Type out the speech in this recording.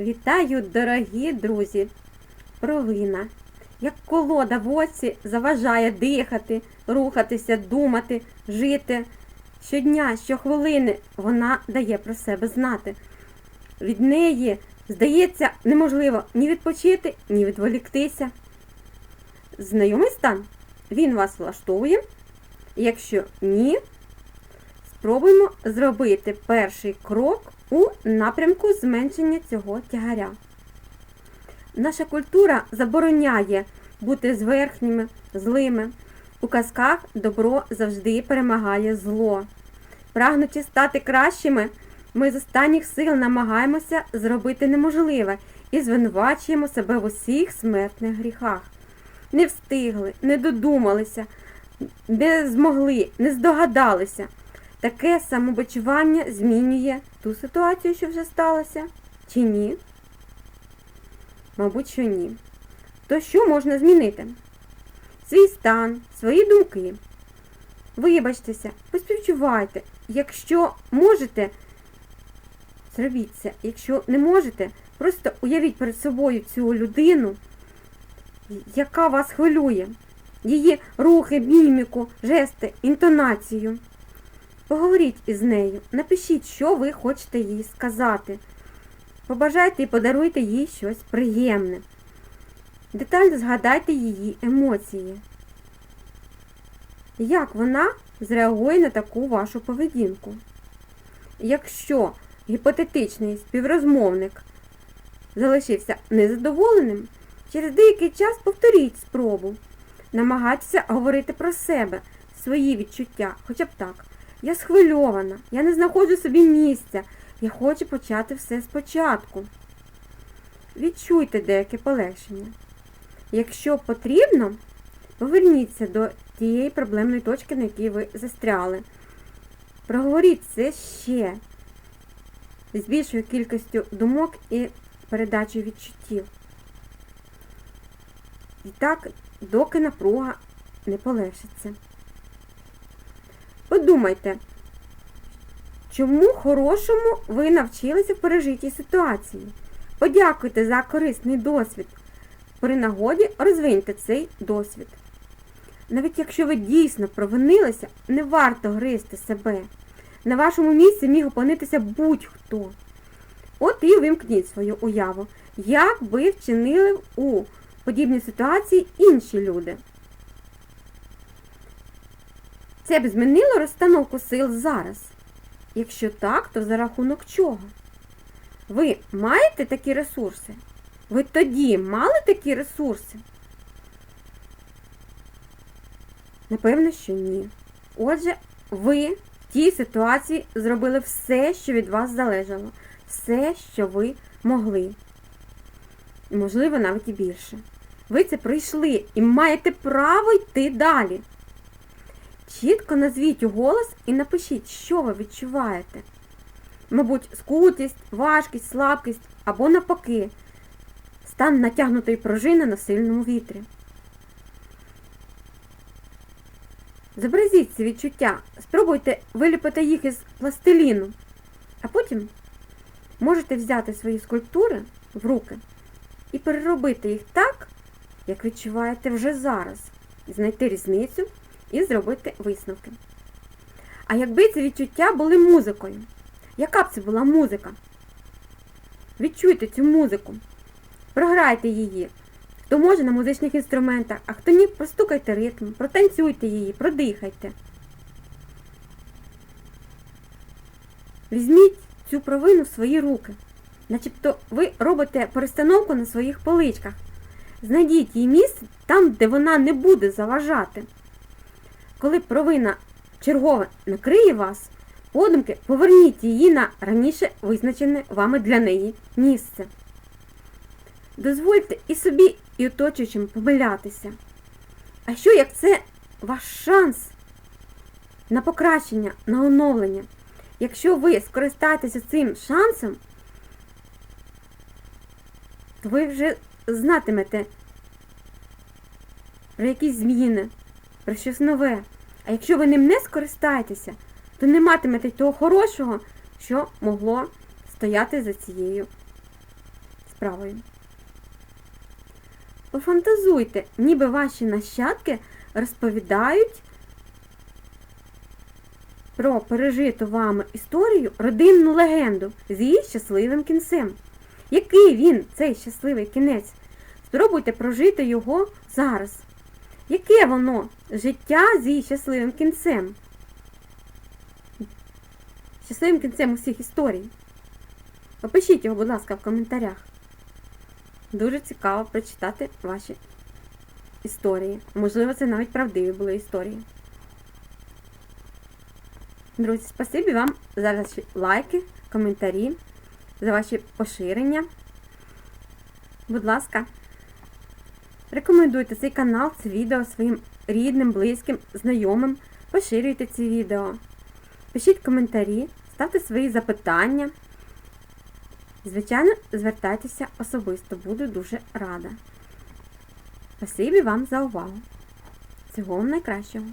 Вітаю, дорогі друзі! Провина, як колода в оці заважає дихати, рухатися, думати, жити. Щодня, щохвилини вона дає про себе знати. Від неї, здається, неможливо ні відпочити, ні відволіктися. Знайомий стан? Він вас влаштовує? Якщо ні, спробуємо зробити перший крок у напрямку зменшення цього тягаря. Наша культура забороняє бути зверхніми, злими. У казках добро завжди перемагає зло. Прагнучи стати кращими, ми з останніх сил намагаємося зробити неможливе і звинувачуємо себе в усіх смертних гріхах. Не встигли, не додумалися, не змогли, не здогадалися. Таке самобочування змінює ту ситуацію, що вже сталося, чи ні? Мабуть, що ні. То що можна змінити? Свій стан, свої думки. Вибачтеся, поспівчувайте. Якщо можете, зробіть це. Якщо не можете, просто уявіть перед собою цю людину, яка вас хвилює. Її рухи, міміку, жести, інтонацію. Поговоріть із нею, напишіть, що ви хочете їй сказати. Побажайте і подаруйте їй щось приємне. Детально згадайте її емоції. Як вона зреагує на таку вашу поведінку? Якщо гіпотетичний співрозмовник залишився незадоволеним, через деякий час повторіть спробу. Намагайтеся говорити про себе, свої відчуття, хоча б так. Я схвильована, я не знаходжу собі місця, я хочу почати все спочатку. Відчуйте деяке полегшення. Якщо потрібно, поверніться до тієї проблемної точки, на якій ви застряли. Проговоріть це ще з більшою кількістю думок і передачею відчуттів. І так, доки напруга не полегшиться. Подумайте, чому хорошому ви навчилися в пережитій ситуації? Подякуйте за корисний досвід. При нагоді розвиньте цей досвід. Навіть якщо ви дійсно провинилися, не варто гризти себе. На вашому місці міг опинитися будь-хто. От і вимкніть свою уяву, як би вчинили у подібній ситуації інші люди. Це б змінило розстановку сил зараз? Якщо так, то за рахунок чого? Ви маєте такі ресурси? Ви тоді мали такі ресурси? Напевно, що ні. Отже, ви в тій ситуації зробили все, що від вас залежало. Все, що ви могли. Можливо, навіть і більше. Ви це пройшли і маєте право йти далі. Чітко назвіть у голос і напишіть, що ви відчуваєте. Мабуть, скутість, важкість, слабкість або навпаки, стан натягнутої пружини на сильному вітрі. Зобразіть ці відчуття, спробуйте виліпити їх із пластиліну, а потім можете взяти свої скульптури в руки і переробити їх так, як відчуваєте вже зараз, і знайти різницю і зробити висновки. А якби ці відчуття були музикою, яка б це була музика? Відчуйте цю музику, програйте її. Хто може на музичних інструментах, а хто ні, простукайте ритм, протанцюйте її, продихайте. Візьміть цю провину в свої руки, начебто ви робите перестановку на своїх поличках. Знайдіть її місце там, де вона не буде заважати. Коли провина чергове накриє вас, подумки поверніть її на раніше визначене вами для неї місце. Дозвольте і собі, і оточуючим помилятися. А що як це ваш шанс на покращення, на оновлення? Якщо ви скористаєтеся цим шансом, то ви вже знатимете про якісь зміни, про щось нове. А якщо ви ним не скористаєтеся, то не матимете того хорошого, що могло стояти за цією справою. Пофантазуйте, ніби ваші нащадки розповідають про пережиту вами історію родинну легенду з її щасливим кінцем. Який він, цей щасливий кінець? Спробуйте прожити його зараз. Яке воно життя з її щасливим кінцем? Щасливим кінцем усіх історій. Опишіть його, будь ласка, в коментарях. Дуже цікаво прочитати ваші історії. Можливо, це навіть правдиві були історії. Друзі, спасибі вам за ваші лайки, коментарі, за ваші поширення. Будь ласка, рекомендуйте цей канал, це відео своїм рідним, близьким, знайомим. Поширюйте ці відео. Пишіть коментарі, ставте свої запитання. Звичайно, звертайтеся особисто, буду дуже рада. Спасибі вам за увагу. Всього вам найкращого!